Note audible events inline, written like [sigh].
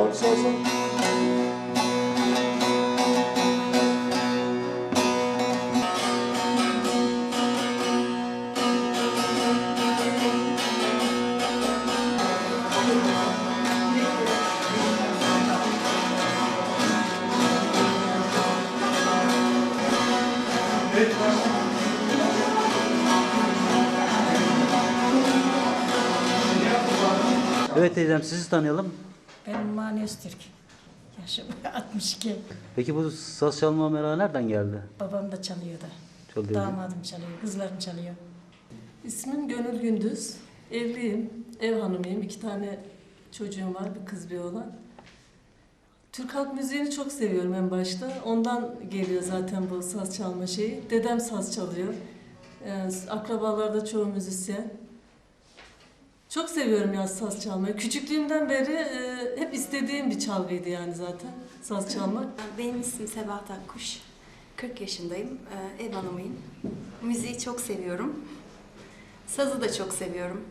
son son son. Evet, Evet teyzem sizi tanıyalım. Ben Mani Öztürk. Yaşım [laughs] 62. Peki bu saz çalma merakı nereden geldi? Babam da çalıyordu. Çalıyor. Damadım çalıyor, kızlarım çalıyor. İsmim Gönül Gündüz. Evliyim, ev hanımıyım. İki tane çocuğum var, bir kız bir oğlan. Türk halk müziğini çok seviyorum en başta. Ondan geliyor zaten bu saz çalma şeyi. Dedem saz çalıyor. Ee, akrabalarda çoğu müzisyen. Çok seviyorum ya saz çalmayı. Küçüklüğümden beri e, hep istediğim bir çalgıydı yani zaten saz çalmak. Benim ismim Sebahat Akkuş. 40 yaşındayım. Ee, Ev hanımıyım. Müziği çok seviyorum. Sazı da çok seviyorum.